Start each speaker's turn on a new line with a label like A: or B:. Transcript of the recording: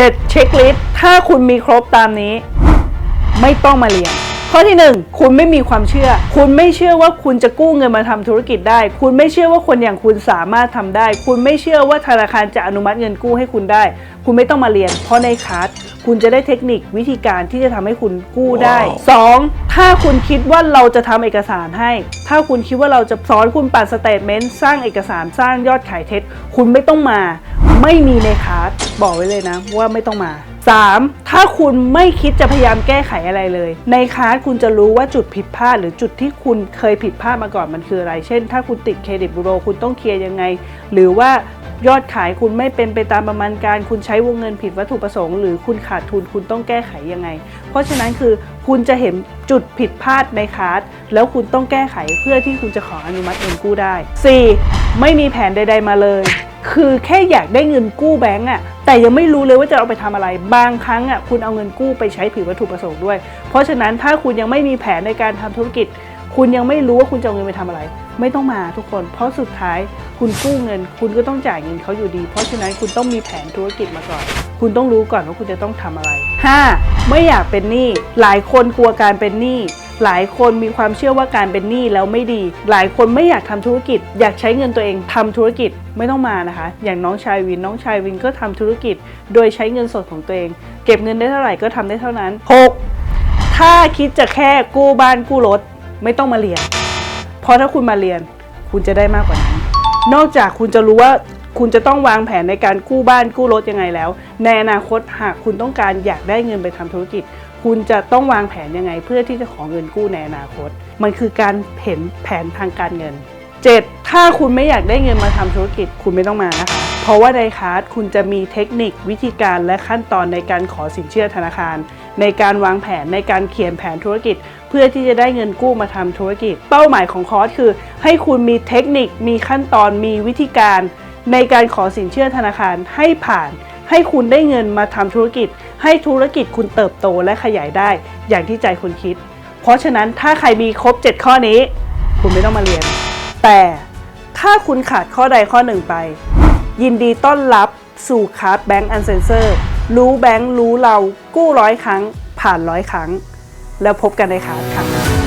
A: 7เช็คลิสต์ถ้าคุณมีครบตามนี้ ไม่ต้องมาเรียน ข้อที่ 1 คุณไม่มีความเชื่อ คุณไม่เชื่อว่าคุณจะกู้เงินมาทำธุรกิจได้ คุณไม่เชื่อว่าคนอย่างคุณสามารถทำได้ คุณไม่เชื่อว่าธนาคารจะอนุมัติเงินกู้ให้คุณได้ คุณไม่ต้องมาเรียน เพราะในคลาสคุณจะได้เทคนิควิธีการที่จะทำให้คุณกู้ได้ 2. ถ้าคุณคิดว่าเราจะทำเอกสารให้ ถ้าคุณคิดว่าเราจะสอนคุณปัดสเตทเมนต์สร้างเอกสารสร้างยอดขายเท็จ คุณไม่ต้องมา ไม่มีในคลาสบอกไว้เลยนะว่าไม่ต้องมา 3. ถ้าคุณไม่คิดจะพยายามแก้ไขอะไรเลย ในคลาสคุณจะรู้ว่าจุดผิดพลาด หรือจุดที่คุณเคยผิดพลาดมาก่อนมันคืออะไร เช่น ถ้าคุณติดเครดิตบูโรคุณต้องเคลียร์ยังไง หรือว่ายอดขายคุณไม่เป็นไปตามประมาณการ คุณใช้วงเงินผิดวัตถุประสงค์ หรือคุณขาดทุนคุณต้องแก้ไขยังไง เพราะฉะนั้นคือคุณจะเห็นจุดผิดพลาดในคลาสแล้วคุณต้องแก้ไขเพื่อที่คุณจะขออนุมัติเงินกู้ได้ 4. ไม่มีแผนใด ๆมาเลย คือแค่อยากได้เงินกู้แบงก์อะ แต่ยังไม่รู้เลยว่าจะเอาไปทำอะไร บางครั้งอะคุณเอาเงินกู้ไปใช้ผิดวัตถุประสงค์ด้วย เพราะฉะนั้นถ้าคุณยังไม่มีแผนในการทำธุรกิจ คุณยังไม่รู้ว่าคุณจะเอาเงินไปทำอะไร ไม่ต้องมาทุกคน เพราะสุดท้ายคุณกู้เงิน คุณก็ต้องจ่ายเงินเขาอยู่ดี เพราะฉะนั้นคุณต้องมีแผนธุรกิจมาก่อน คุณต้องรู้ก่อนว่าคุณจะต้องทำอะไร 5. ไม่อยากเป็นหนี้หลายคนกลัวการเป็นหนี้ หลายคนมีความเชื่อว่าการเป็นหนี้แล้วไม่ดี หลายคนไม่อยากทำธุรกิจ อยากใช้เงินตัวเองทำธุรกิจไม่ต้องมานะคะ อย่างน้องชายวินน้องชายวินก็ทำธุรกิจ โดยใช้เงินสดของตัวเอง เก็บเงินได้เท่าไหร่ก็ทำได้เท่านั้น 6. ถ้าคิดจะแค่กู้บ้านกู้รถไม่ต้องมาเรียน เพราะถ้าคุณมาเรียน คุณจะได้มากกว่านั้น นอกจากคุณจะรู้ว่า คุณจะต้องวางแผนในการกู้บ้านกู้รถยังไงแล้ว ในอนาคตหากคุณต้องการอยากได้เงินไปทำธุรกิจ คุณจะต้องวางแผนยังไง เพื่อที่จะขอเงินกู้ในอนาคต มันคือการเห็นแผนทางการเงิน 7. ถ้าคุณไม่อยากได้เงินมาทำธุรกิจคุณไม่ต้องมานะคะเพราะว่าในคลาสคุณจะมีเทคนิควิธีการและขั้นตอนในการขอสินเชื่อธนาคาร ในการวางแผนในการเขียนแผนธุรกิจ เพื่อที่จะได้เงินกู้มาทำธุรกิจ เป้าหมายของคอร์สคือ ให้คุณมีเทคนิคมีขั้นตอนมีวิธีการ ในการขอสินเชื่อธนาคารให้ผ่าน ให้คุณได้เงินมาทำธุรกิจ ให้ธุรกิจคุณเติบโตและขยายได้ อย่างที่ใจคุณคิด เพราะฉะนั้นถ้าใครมีครบ 7 ข้อนี้ คุณไม่ต้องมาเรียน แต่ถ้าคุณขาดข้อใดข้อหนึ่งไป ยินดีต้อนรับสู่คาร์ดแบงก์อันเซนเซอร์รู้แบงค์รู้เรากู้ร้อยครั้ง ผ่านร้อยครั้ง แล้วพบกันในคาร์ดค่ะ